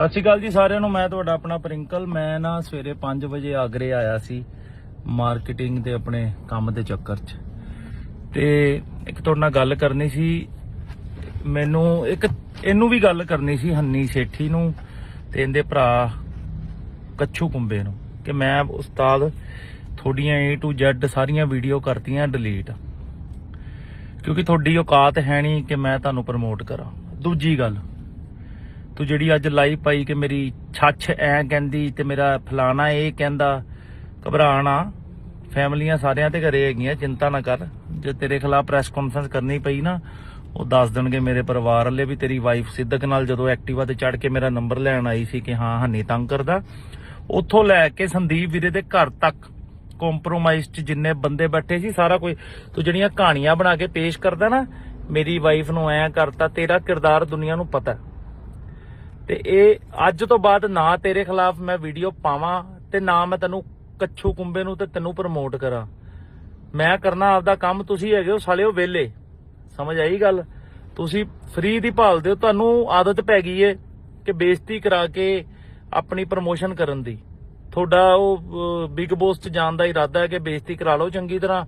ਸਤਿ ਸ਼੍ਰੀ ਅਕਾਲ ਜੀ ਸਾਰਿਆਂ ਨੂੰ, ਮੈਂ ਤੁਹਾਡਾ ਆਪਣਾ ਪ੍ਰਿੰਕਲ। ਮੈਂ ਨਾ ਸਵੇਰੇ 5 ਵਜੇ ਆਗਰੇ ਆਇਆ ਸੀ ਮਾਰਕੀਟਿੰਗ ਦੇ ਆਪਣੇ ਕੰਮ ਦੇ ਚੱਕਰ 'ਚ। ਤੇ ਇੱਕ ਤੁਹਾਡੇ ਨਾਲ ਗੱਲ ਕਰਨੀ ਸੀ। ਮੈਨੂੰ ਇੱਕ, ਇਹਨੂੰ ਵੀ ਗੱਲ ਕਰਨੀ ਸੀ ਹੰਨੀ ਸੇਠੀ ਨੂੰ ਤੇ ਇਹਦੇ ਭਰਾ ਕੱਛੂ ਕੁੰਬੇ ਨੂੰ ਕਿ ਮੈਂ ਉਸਤਾਦ ਤੁਹਾਡੀਆਂ A to Z ਸਾਰੀਆਂ ਵੀਡੀਓ ਕਰਤੀਆਂ ਡਿਲੀਟ ਕਿਉਂਕਿ ਤੁਹਾਡੀ ਔਕਾਤ ਹੈ ਨਹੀਂ ਕਿ ਮੈਂ ਤੁਹਾਨੂੰ ਪ੍ਰਮੋਟ ਕਰਾਂ। ਦੂਜੀ ਗੱਲ ਤੂੰ ਜਿਹੜੀ ਅੱਜ ਲਾਈਵ ਪਾਈ ਕਿ ਮੇਰੀ ਛੱਛ ਐ ਕਹਿੰਦੀ ਤੇ ਮੇਰਾ ਫਲਾਣਾ ਇਹ ਕਹਿੰਦਾ, ਘਬਰਾਣਾ ਫੈਮਲੀਆਂ ਸਾਰਿਆਂ ਤੇ ਘਰੇ ਹੈਗੀਆਂ, ਚਿੰਤਾ ਨਾ ਕਰ। ਜੇ ਤੇਰੇ ਖਿਲਾਫ ਪ੍ਰੈਸ ਕਾਨਫਰੰਸ ਕਰਨੀ ਪਈ ਨਾ, ਉਹ ਦੱਸ ਦੇਣਗੇ ਮੇਰੇ ਪਰਿਵਾਰ ਵਾਲੇ ਵੀ ਤੇਰੀ ਵਾਈਫ ਸਿੱਧਕ ਨਾਲ ਜਦੋਂ ਐਕਟਿਵਾ ਤੇ ਚੜ ਕੇ ਮੇਰਾ ਨੰਬਰ ਲੈਣ ਆਈ ਸੀ ਕਿ ਹਾਂ, ਹੰਨੀ ਤੰਗ ਕਰਦਾ। ਉੱਥੋਂ ਲੈ ਕੇ ਸੰਦੀਪ ਵੀਰੇ ਦੇ ਘਰ ਤੱਕ ਕੰਪਰੋਮਾਈਜ਼ ਚ ਜਿੰਨੇ ਬੰਦੇ ਬੈਠੇ ਸੀ, ਸਾਰਾ ਕੋਈ ਤੂੰ ਜਿਹੜੀਆਂ ਕਹਾਣੀਆਂ ਬਣਾ ਕੇ ਪੇਸ਼ ਕਰਦਾ ਨਾ, ਮੇਰੀ ਵਾਈਫ ਨੂੰ ਐ ਕਰਤਾ, ਤੇਰਾ ਕਿਰਦਾਰ ਦੁਨੀਆ ਨੂੰ ਪਤਾ। ਤੇ ਇਹ ਅੱਜ ਤੋਂ ਬਾਅਦ ਨਾ ਤੇਰੇ ਖਿਲਾਫ ਮੈਂ ਵੀਡੀਓ ਪਾਵਾਂ ਤੇ ਨਾ ਮੈਂ ਤੈਨੂੰ ਕੱਛੂ ਕੁੰਬੇ ਨੂੰ ਤੇ ਤੈਨੂੰ ਪ੍ਰਮੋਟ ਕਰਾਂ। ਮੈਂ ਕਰਨਾ ਆਪਦਾ ਕੰਮ, ਤੁਸੀਂ ਹੈਗੇ ਹੋ ਸਾਲਿਓ ਵਿਹਲੇ। ਸਮਝ ਆਈ ਗੱਲ? ਤੁਸੀਂ ਫ੍ਰੀ ਦੀ ਭਾਲਦੇ ਹੋ ਤੁਹਾਨੂੰ ਆਦਤ ਪੈ ਗਈ ਏ ਕਿ ਬੇਇੱਜ਼ਤੀ ਕਰਾ ਕੇ ਆਪਣੀ ਪ੍ਰਮੋਸ਼ਨ ਕਰਨ ਦੀ। ਤੁਹਾਡਾ ਉਹ ਬਿਗ ਬੋਸ ਚ ਜਾਣ ਦਾ ਇਰਾਦਾ ਹੈ ਕਿ ਬੇਇੱਜ਼ਤੀ ਕਰਾ ਲਓ ਚੰਗੀ ਤਰ੍ਹਾਂ,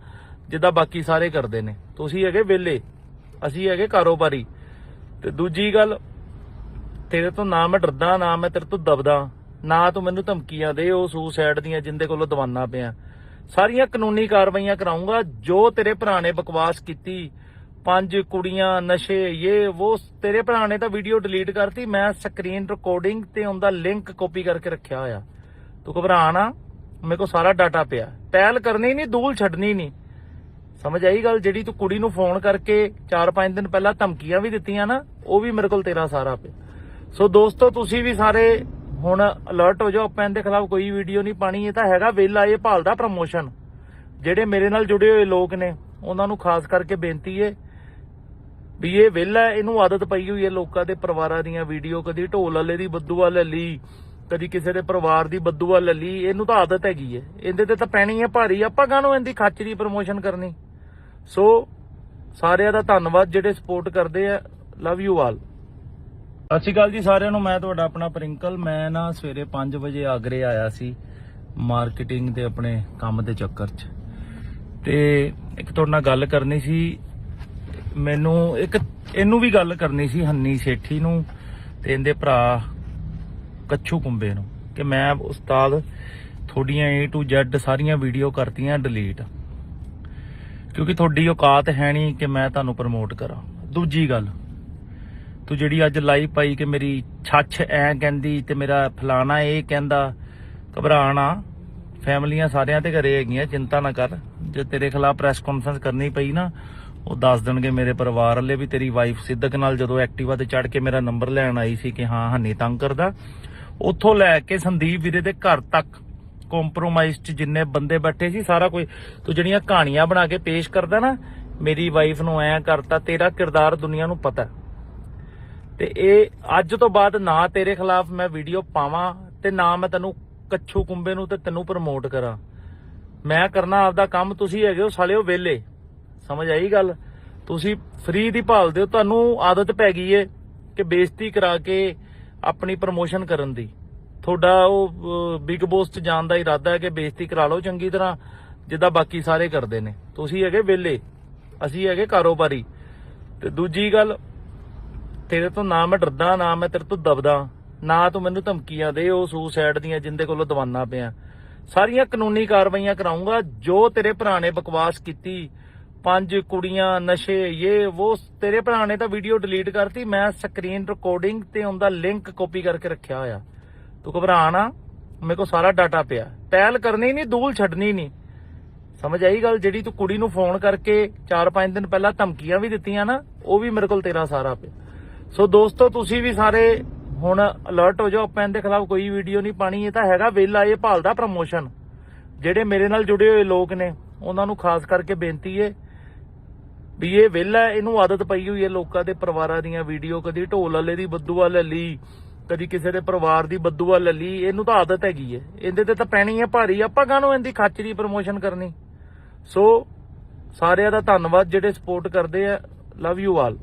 ਜਿੱਦਾਂ ਬਾਕੀ ਸਾਰੇ ਕਰਦੇ ਨੇ। ਤੁਸੀਂ ਹੈਗੇ ਵਿਹਲੇ, ਅਸੀਂ ਹੈਗੇ ਕਾਰੋਬਾਰੀ। ਤੇ ਦੂਜੀ ਗੱਲ ਤੇਰੇ ਤੋਂ ਨਾ ਮੈਂ ਡਰਦਾ, ਨਾ ਮੈਂ ਤੇਰੇ ਤੋਂ ਦਬਦਾ, ਨਾ ਤੂੰ ਮੈਨੂੰ ਧਮਕੀਆਂ ਦੇ, ਉਹ ਸੂਸਾਈਡ ਦੀਆਂ ਜਿੰਦੇ ਕੋਲੋਂ ਦਵਾਨਾ ਪਿਆ। ਸਾਰੀਆਂ ਕਾਨੂੰਨੀ ਕਾਰਵਾਈਆਂ ਕਰਾਉਂਗਾ ਜੋ ਤੇਰੇ ਭਰਾ ਨੇ ਬਕਵਾਸ ਕੀਤੀ, ਪੰਜ ਕੁੜੀਆਂ, ਨਸ਼ੇ ਇਹ ਉਹ ਤੇਰੇ ਭਰਾ ਨੇ ਤਾਂ ਵੀਡੀਓ ਡਿਲੀਟ ਕਰਤੀ, ਮੈਂ ਸਕਰੀਨ ਰਿਕਾਰਡਿੰਗ ਤੇ ਉਹਦਾ ਲਿੰਕ ਕਾਪੀ ਕਰਕੇ ਰੱਖਿਆ ਹੋਇਆ। ਤੂੰ ਘਬਰਾ ਨਾ, ਮੇਰੇ ਕੋਲ ਸਾਰਾ ਡਾਟਾ ਪਿਆ। ਪਹਿਲ ਕਰਨੀ ਨਹੀਂ, ਦੂਲ ਛੱਡਣੀ ਨਹੀਂ। ਸਮਝ ਆਈ ਗੱਲ? ਜਿਹੜੀ ਤੂੰ ਕੁੜੀ ਨੂੰ ਫੋਨ ਕਰਕੇ 4-5 ਦਿਨ ਪਹਿਲਾਂ ਧਮਕੀਆਂ ਵੀ ਦਿੱਤੀਆਂ ਨਾ, ਉਹ ਵੀ ਮੇਰੇ ਕੋਲ ਤੇਰਾ ਸਾਰਾ ਪਿਆ। ਸੋ ਦੋਸਤੋ, ਤੁਸੀਂ ਵੀ ਸਾਰੇ ਹੁਣ ਅਲਰਟ ਹੋ ਜਾਓ ਆਪਾਂ ਇਹਦੇ ਖਿਲਾਫ ਕੋਈ ਵੀਡੀਓ ਨਹੀਂ ਪਾਣੀ, ਇਹ ਤਾਂ ਹੈਗਾ ਵੇਲਾ ਇਹ ਭਾਲਦਾ ਪ੍ਰਮੋਸ਼ਨ ਜਿਹੜੇ ਮੇਰੇ ਨਾਲ ਜੁੜੇ ਹੋਏ ਲੋਕ ਨੇ, ਉਹਨਾਂ ਨੂੰ ਖਾਸ ਕਰਕੇ ਬੇਨਤੀ ਏ ਵੀ ਇਹ ਵੇਲਾ ਇਹਨੂੰ ਆਦਤ ਪਈ ਹੋਈ ਹੈ ਲੋਕਾਂ ਦੇ ਪਰਿਵਾਰਾਂ ਦੀਆਂ ਵੀਡੀਓ ਕਦੀ ਢੋਲ ਵਾਲੇ ਦੀ ਬੱਦੂਆ ਲੈ ਲਈ, ਕਦੀ ਕਿਸੇ ਦੇ ਪਰਿਵਾਰ ਦੀ ਬੱਦੂਆ ਲੈ ਲਈ, ਇਹਨੂੰ ਤਾਂ ਆਦਤ ਹੈਗੀ ਏ ਇਹਦੇ ਤੇ ਤਾਂ ਪੈਣੀ ਹੈ ਭਾਰੀ, ਆਪਾਂ ਕਾਹਨੂੰ ਇਹਦੀ ਖੱਚ ਦੀ ਪ੍ਰਮੋਸ਼ਨ ਕਰਨੀ? ਸੋ ਸਾਰਿਆਂ ਦਾ ਧੰਨਵਾਦ, ਜਿਹੜੇ ਸਪੋਰਟ ਕਰਦੇ ਆ ਲਵ ਯੂ ਆਲ ਸਤਿ ਸ਼੍ਰੀ ਅਕਾਲ ਜੀ ਸਾਰਿਆਂ ਨੂੰ, ਮੈਂ ਤੁਹਾਡਾ ਆਪਣਾ ਪ੍ਰਿੰਕਲ। ਮੈਂ ਨਾ ਸਵੇਰੇ 5 ਵਜੇ ਆਗਰੇ ਆਇਆ ਸੀ ਮਾਰਕੀਟਿੰਗ ਦੇ ਆਪਣੇ ਕੰਮ ਦੇ ਚੱਕਰ 'ਚ। ਤੇ ਇੱਕ ਤੁਹਾਡੇ ਨਾਲ ਗੱਲ ਕਰਨੀ ਸੀ। ਮੈਨੂੰ ਇੱਕ, ਇਹਨੂੰ ਵੀ ਗੱਲ ਕਰਨੀ ਸੀ ਹੰਨੀ ਸੇਠੀ ਨੂੰ ਤੇ ਇਹਦੇ ਭਰਾ ਕੱਛੂ ਕੁੰਬੇ ਨੂੰ ਕਿ ਮੈਂ ਉਸਤਾਦ ਤੁਹਾਡੀਆਂ A to Z ਸਾਰੀਆਂ ਵੀਡੀਓ ਕਰਤੀਆਂ ਡਿਲੀਟ ਕਿਉਂਕਿ ਤੁਹਾਡੀ ਔਕਾਤ ਹੈ ਨਹੀਂ ਕਿ ਮੈਂ ਤੁਹਾਨੂੰ ਪ੍ਰਮੋਟ ਕਰਾਂ। ਦੂਜੀ ਗੱਲ ਤੂੰ ਜਿਹੜੀ ਅੱਜ ਲਾਈਵ ਪਾਈ ਕਿ ਮੇਰੀ ਛੱਛ ਐ ਕਹਿੰਦੀ ਤੇ ਮੇਰਾ ਫਲਾਣਾ ਇਹ ਕਹਿੰਦਾ, ਘਬਰਾਣਾ ਫੈਮਲੀਆਂ ਸਾਰਿਆਂ ਤੇ ਘਰੇ ਹੈਗੀਆਂ, ਚਿੰਤਾ ਨਾ ਕਰ। ਜੇ ਤੇਰੇ ਖਿਲਾਫ ਪ੍ਰੈਸ ਕਾਨਫਰੰਸ ਕਰਨੀ ਪਈ ਨਾ, ਉਹ ਦੱਸ ਦੇਣਗੇ ਮੇਰੇ ਪਰਿਵਾਰ ਵਾਲੇ ਵੀ ਤੇਰੀ ਵਾਈਫ ਸਿੱਧਕ ਨਾਲ ਜਦੋਂ ਐਕਟਿਵਾ ਤੇ ਚੜ ਕੇ ਮੇਰਾ ਨੰਬਰ ਲੈਣ ਆਈ ਸੀ ਕਿ ਹਾਂ, ਹੰਨੀ ਤੰਗ ਕਰਦਾ। ਉੱਥੋਂ ਲੈ ਕੇ ਸੰਦੀਪ ਵੀਰੇ ਦੇ ਘਰ ਤੱਕ ਕੰਪਰੋਮਾਈਜ਼ ਚ ਜਿੰਨੇ ਬੰਦੇ ਬੈਠੇ ਸੀ, ਸਾਰਾ ਕੋਈ ਤੂੰ ਜਿਹੜੀਆਂ ਕਹਾਣੀਆਂ ਬਣਾ ਕੇ ਪੇਸ਼ ਕਰਦਾ ਨਾ, ਮੇਰੀ ਵਾਈਫ ਨੂੰ ਐ ਕਰਤਾ, ਤੇਰਾ ਕਿਰਦਾਰ ਦੁਨੀਆ ਨੂੰ ਪਤਾ। ਤੇ ਇਹ ਅੱਜ ਤੋਂ ਬਾਅਦ ਨਾ ਤੇਰੇ ਖਿਲਾਫ ਮੈਂ ਵੀਡੀਓ ਪਾਵਾਂ ਤੇ ਨਾ ਮੈਂ ਤੈਨੂੰ ਕੱਛੂ ਕੁੰਬੇ ਨੂੰ ਤੇ ਤੈਨੂੰ ਪ੍ਰਮੋਟ ਕਰਾਂ। ਮੈਂ ਕਰਨਾ ਆਪਦਾ ਕੰਮ, ਤੁਸੀਂ ਹੈਗੇ ਹੋ ਸਾਲਿਓ ਵਿਹਲੇ। ਸਮਝ ਆਈ ਗੱਲ? ਤੁਸੀਂ ਫ੍ਰੀ ਦੀ ਭਾਲਦੇ ਹੋ ਤੁਹਾਨੂੰ ਆਦਤ ਪੈ ਗਈ ਏ ਕਿ ਬੇਇੱਜ਼ਤੀ ਕਰਾ ਕੇ ਆਪਣੀ ਪ੍ਰਮੋਸ਼ਨ ਕਰਨ ਦੀ। ਤੁਹਾਡਾ ਉਹ ਬਿਗ ਬੋਸ ਚ ਜਾਣ ਦਾ ਇਰਾਦਾ ਹੈ ਕਿ ਬੇਇੱਜ਼ਤੀ ਕਰਾ ਲਓ ਚੰਗੀ ਤਰ੍ਹਾਂ, ਜਿੱਦਾਂ ਬਾਕੀ ਸਾਰੇ ਕਰਦੇ ਨੇ। ਤੁਸੀਂ ਹੈਗੇ ਵਿਹਲੇ, ਅਸੀਂ ਹੈਗੇ ਕਾਰੋਬਾਰੀ। ਤੇ ਦੂਜੀ ਗੱਲ ਤੇਰੇ ਤੋਂ ਨਾ ਮੈਂ ਡਰਦਾ, ਨਾ ਮੈਂ ਤੇਰੇ ਤੋਂ ਦਬਦਾ, ਨਾ ਤੂੰ ਮੈਨੂੰ ਧਮਕੀਆਂ ਦੇ, ਉਹ ਸੂਸਾਈਡ ਦੀਆਂ ਜਿੰਦੇ ਕੋਲੋਂ ਦਵਾਨਾ ਪਿਆ। ਸਾਰੀਆਂ ਕਾਨੂੰਨੀ ਕਾਰਵਾਈਆਂ ਕਰਾਉਂਗਾ ਜੋ ਤੇਰੇ ਭਰਾ ਨੇ ਬਕਵਾਸ ਕੀਤੀ, ਪੰਜ ਕੁੜੀਆਂ, ਨਸ਼ੇ ਇਹ ਉਹ ਤੇਰੇ ਭਰਾ ਨੇ ਤਾਂ ਵੀਡੀਓ ਡਿਲੀਟ ਕਰਤੀ, ਮੈਂ ਸਕਰੀਨ ਰਿਕਾਰਡਿੰਗ ਤੇ ਉਹਦਾ ਲਿੰਕ ਕਾਪੀ ਕਰਕੇ ਰੱਖਿਆ ਹੋਇਆ। ਤੂੰ ਘਬਰਾ ਨਾ, ਮੇਰੇ ਕੋਲ ਸਾਰਾ ਡਾਟਾ ਪਿਆ। ਪਹਿਲ ਕਰਨੀ ਨਹੀਂ, ਦੂਲ ਛੱਡਣੀ ਨਹੀਂ। ਸਮਝ ਆਈ ਗੱਲ? ਜਿਹੜੀ ਤੂੰ ਕੁੜੀ ਨੂੰ ਫੋਨ ਕਰਕੇ 4-5 ਦਿਨ ਪਹਿਲਾਂ ਧਮਕੀਆਂ ਵੀ ਦਿੱਤੀਆਂ ਨਾ, ਉਹ ਵੀ ਮੇਰੇ ਕੋਲ ਤੇਰਾ ਸਾਰਾ ਪਿਆ। ਸੋ ਦੋਸਤੋ, ਤੁਸੀਂ ਵੀ ਸਾਰੇ ਹੁਣ ਅਲਰਟ ਹੋ ਜਾਓ ਆਪਾਂ ਇਹਦੇ ਖਿਲਾਫ ਕੋਈ ਵੀਡੀਓ ਨਹੀਂ ਪਾਣੀ, ਇਹ ਤਾਂ ਹੈਗਾ ਵੇਲਾ ਇਹ ਭਾਲਦਾ ਪ੍ਰਮੋਸ਼ਨ ਜਿਹੜੇ ਮੇਰੇ ਨਾਲ ਜੁੜੇ ਹੋਏ ਲੋਕ ਨੇ, ਉਹਨਾਂ ਨੂੰ ਖਾਸ ਕਰਕੇ ਬੇਨਤੀ ਏ ਵੀ ਇਹ ਵੇਲਾ ਇਹਨੂੰ ਆਦਤ ਪਈ ਹੋਈ ਹੈ ਲੋਕਾਂ ਦੇ ਪਰਿਵਾਰਾਂ ਦੀਆਂ ਵੀਡੀਓ ਕਦੀ ਢੋਲ ਵਾਲੇ ਦੀ ਬੱਦੂਆ ਲੈ ਲਈ, ਕਦੀ ਕਿਸੇ ਦੇ ਪਰਿਵਾਰ ਦੀ ਬੱਦੂਆ ਲੈ ਲਈ, ਇਹਨੂੰ ਤਾਂ ਆਦਤ ਹੈਗੀ ਏ। ਇਹਦੇ ਤੇ ਤਾਂ ਪੈਣੀ ਹੈ ਭਾਰੀ, ਆਪਾਂ ਕਾਹਨੂੰ ਇਹਦੀ ਖੱਚ ਪ੍ਰਮੋਸ਼ਨ ਕਰਨੀ? ਸੋ ਸਾਰਿਆਂ ਦਾ ਧੰਨਵਾਦ ਜਿਹੜੇ ਸਪੋਰਟ ਕਰਦੇ ਆ ਲਵ ਯੂ ਆਲ